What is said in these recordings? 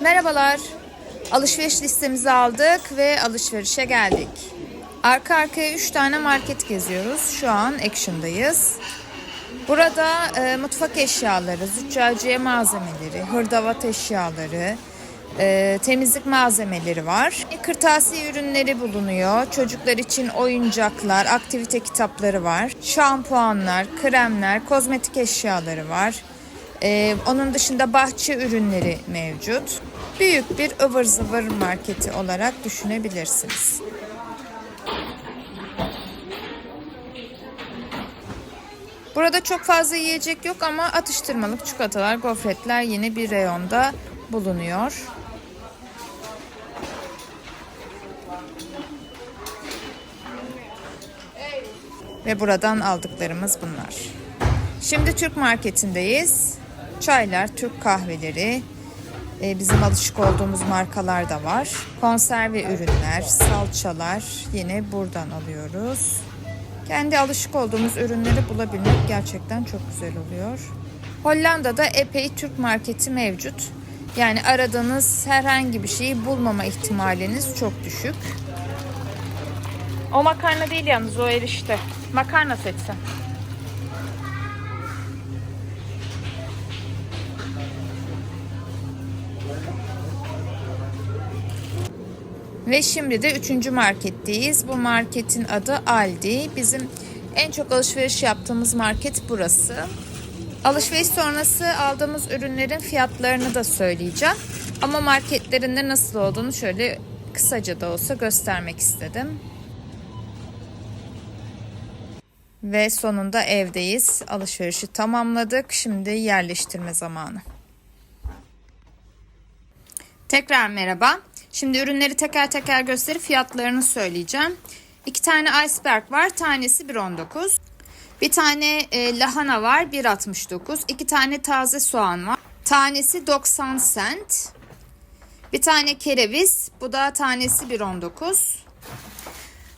Merhabalar. Alışveriş listemizi aldık ve alışverişe geldik. Arka arkaya 3 tane market geziyoruz. Şu an Action'dayız. Burada e, mutfak eşyaları, züccaciye malzemeleri, hırdavat eşyaları, e, temizlik malzemeleri var. Kırtasiye ürünleri bulunuyor. Çocuklar için oyuncaklar, aktivite kitapları var. Şampuanlar, kremler, kozmetik eşyaları var. E, onun dışında bahçe ürünleri mevcut. Büyük bir ıvır zıvır marketi olarak düşünebilirsiniz. Burada çok fazla yiyecek yok ama atıştırmalık çikolatalar, gofretler yine bir reyonda bulunuyor. Ve buradan aldıklarımız bunlar. Şimdi Türk marketindeyiz. Çaylar, Türk kahveleri, e, bizim alışık olduğumuz markalar da var. Konserve ürünler, salçalar yine buradan alıyoruz. Kendi alışık olduğumuz ürünleri bulabilmek gerçekten çok güzel oluyor. Hollanda'da epey Türk marketi mevcut. Yani aradığınız herhangi bir şeyi bulmama ihtimaliniz çok düşük. O makarna değil yalnız o erişte. Makarna seçsen. Ve şimdi de üçüncü marketteyiz. Bu marketin adı Aldi. Bizim en çok alışveriş yaptığımız market burası. Alışveriş sonrası aldığımız ürünlerin fiyatlarını da söyleyeceğim. Ama marketlerinde nasıl olduğunu şöyle kısaca da olsa göstermek istedim. Ve sonunda evdeyiz. Alışverişi tamamladık. Şimdi yerleştirme zamanı. Tekrar merhaba. Şimdi ürünleri teker teker gösterip fiyatlarını söyleyeceğim. İki tane iceberg var. Tanesi 1.19. Bir tane e, lahana var 1.69. İki tane taze soğan var. Tanesi 90 cent. Bir tane kereviz. Bu da tanesi 1.19.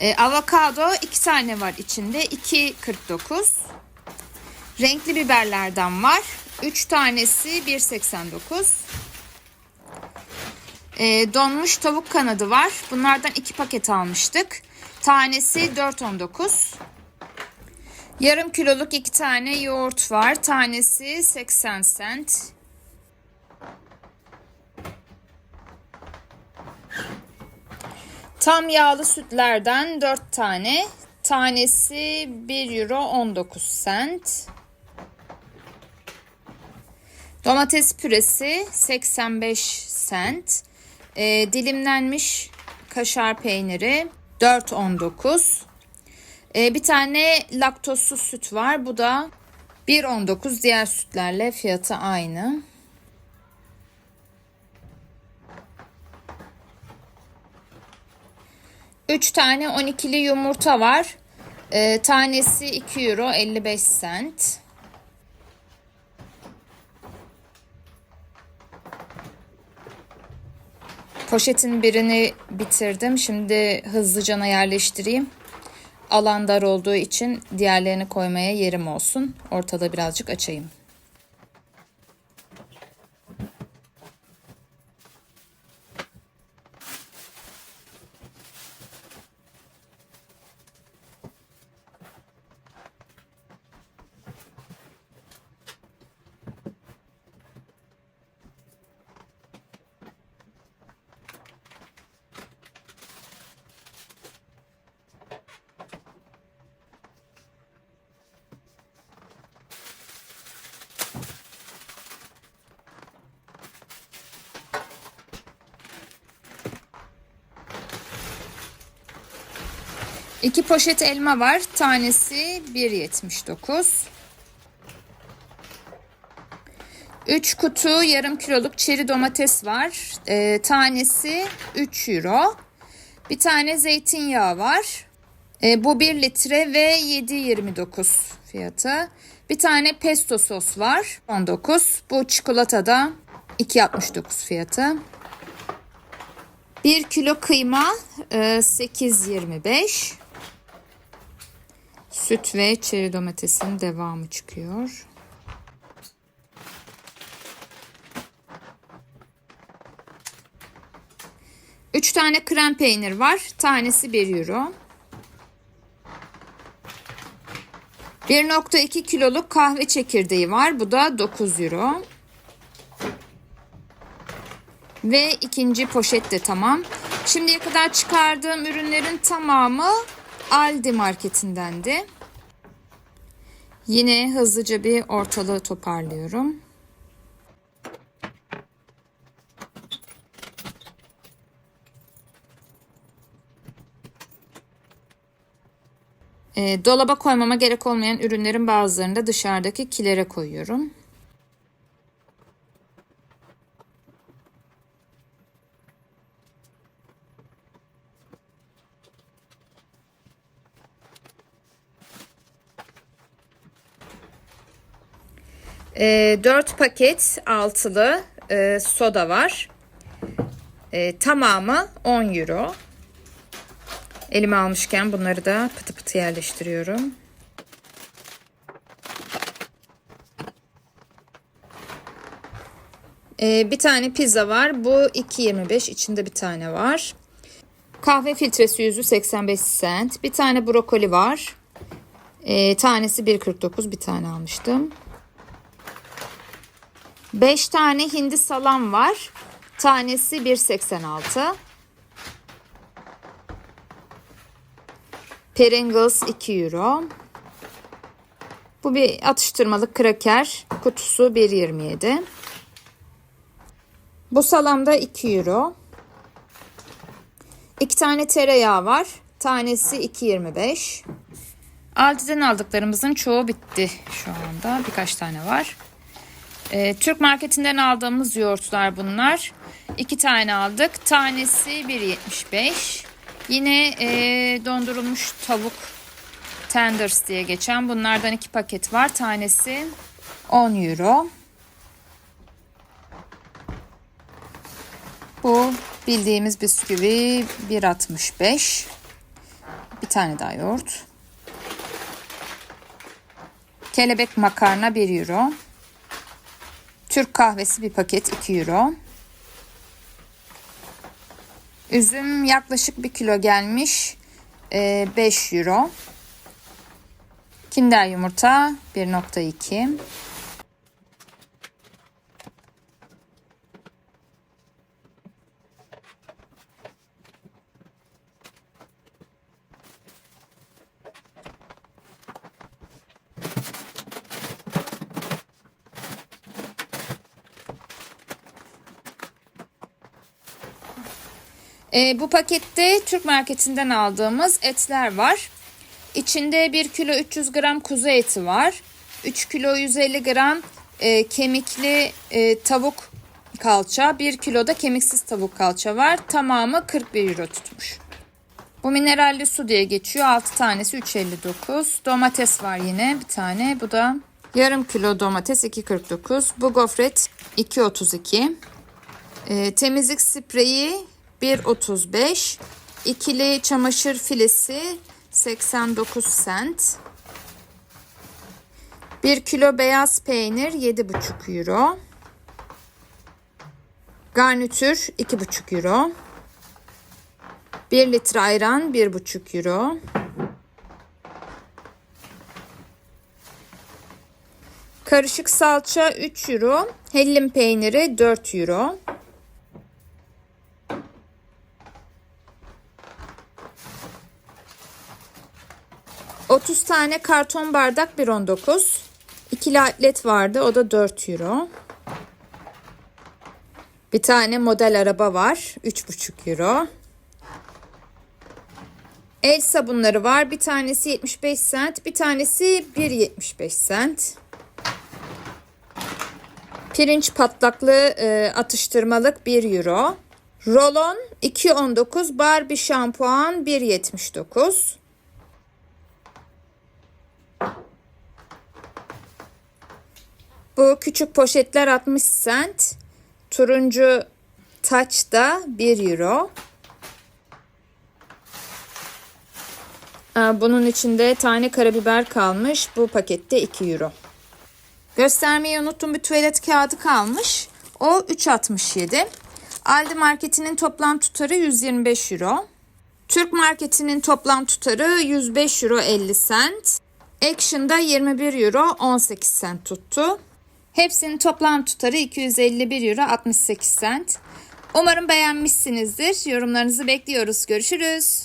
E, avokado iki tane var içinde. 2.49. Renkli biberlerden var. 3 tanesi 1.89. E, donmuş tavuk kanadı var. Bunlardan iki paket almıştık. Tanesi 4.19. Yarım kiloluk iki tane yoğurt var. Tanesi 80 cent. Tam yağlı sütlerden 4 tane. Tanesi 1 euro 19 cent. Domates püresi 85 cent. E, dilimlenmiş kaşar peyniri 4.19. E, bir tane laktozsuz süt var. Bu da 1.19. Diğer sütlerle fiyatı aynı. Üç tane 12'li yumurta var. E, tanesi 2 euro 55 cent. Poşetin birini bitirdim. Şimdi hızlıcana yerleştireyim. Alan dar olduğu için diğerlerini koymaya yerim olsun. Ortada birazcık açayım. İki poşet elma var. Tanesi 1.79. 3 kutu yarım kiloluk çeri domates var. Ee, tanesi 3 euro. Bir tane zeytinyağı var. Ee, bu 1 litre ve 7.29 fiyatı. Bir tane pesto sos var. 19. Bu çikolatada 2.69 fiyatı. 1 kilo kıyma e, 8.25. Süt ve çeri domatesin devamı çıkıyor. 3 tane krem peynir var. Tanesi 1 euro. 1.2 kiloluk kahve çekirdeği var. Bu da 9 euro. Ve ikinci poşet de tamam. Şimdiye kadar çıkardığım ürünlerin tamamı Aldi marketindendi. Yine hızlıca bir ortalığı toparlıyorum. E, dolaba koymama gerek olmayan ürünlerin bazılarını da dışarıdaki kilere koyuyorum. E, 4 paket altılı e, soda var. E, tamamı 10 euro. Elime almışken bunları da pıtı pıtı yerleştiriyorum. Ee, bir tane pizza var. Bu 2.25. İçinde bir tane var. Kahve filtresi yüzü 85 cent. Bir tane brokoli var. Ee, tanesi 1.49. Bir tane almıştım. 5 tane hindi salam var. Tanesi 1.86. Pringles 2 euro. Bu bir atıştırmalık kraker. Kutusu 1.27. Bu salamda 2 euro. 2 tane tereyağı var. Tanesi 2.25. Aldi'den aldıklarımızın çoğu bitti şu anda. Birkaç tane var. Ee, Türk marketinden aldığımız yoğurtlar bunlar. İki tane aldık. Tanesi 1.75. Yine e, dondurulmuş tavuk tenders diye geçen bunlardan iki paket var. Tanesi 10 euro. Bu bildiğimiz bisküvi 1.65. Bir tane daha yoğurt. Kelebek makarna 1 euro. Türk kahvesi bir paket 2 euro. Üzüm yaklaşık 1 kilo gelmiş. 5 euro. Kinder yumurta 1.2. E, bu pakette Türk marketinden aldığımız etler var. İçinde 1 kilo 300 gram kuzu eti var. 3 kilo 150 gram e, kemikli e, tavuk kalça, 1 kilo da kemiksiz tavuk kalça var. Tamamı 41 euro tutmuş. Bu mineralli su diye geçiyor. 6 tanesi 3.59. Domates var yine bir tane. Bu da yarım kilo domates 2.49. Bu gofret 2.32. E, temizlik spreyi 1.35. İkili çamaşır filesi 89 cent. 1 kilo beyaz peynir 7,5 euro. Garnitür 2,5 euro. 1 litre ayran 1,5 euro. Karışık salça 3 euro. Hellim peyniri 4 euro. Otuz tane karton bardak 1.19. İkili atlet vardı o da 4 euro. Bir tane model araba var 3,5 euro. El sabunları var. Bir tanesi 75 cent, bir tanesi 1.75 cent. Pirinç patlaklı e, atıştırmalık 1 euro. Rolon 2.19, Barbie şampuan 1.79. Bu küçük poşetler 60 cent. Turuncu taç da 1 euro. Bunun içinde tane karabiber kalmış. Bu pakette 2 euro. Göstermeyi unuttum bir tuvalet kağıdı kalmış. O 3.67. Aldi Marketi'nin toplam tutarı 125 euro. Türk Marketi'nin toplam tutarı 105 euro 50 cent. Action'da 21 euro 18 cent tuttu. Hepsinin toplam tutarı 251 euro 68 cent. Umarım beğenmişsinizdir. Yorumlarınızı bekliyoruz. Görüşürüz.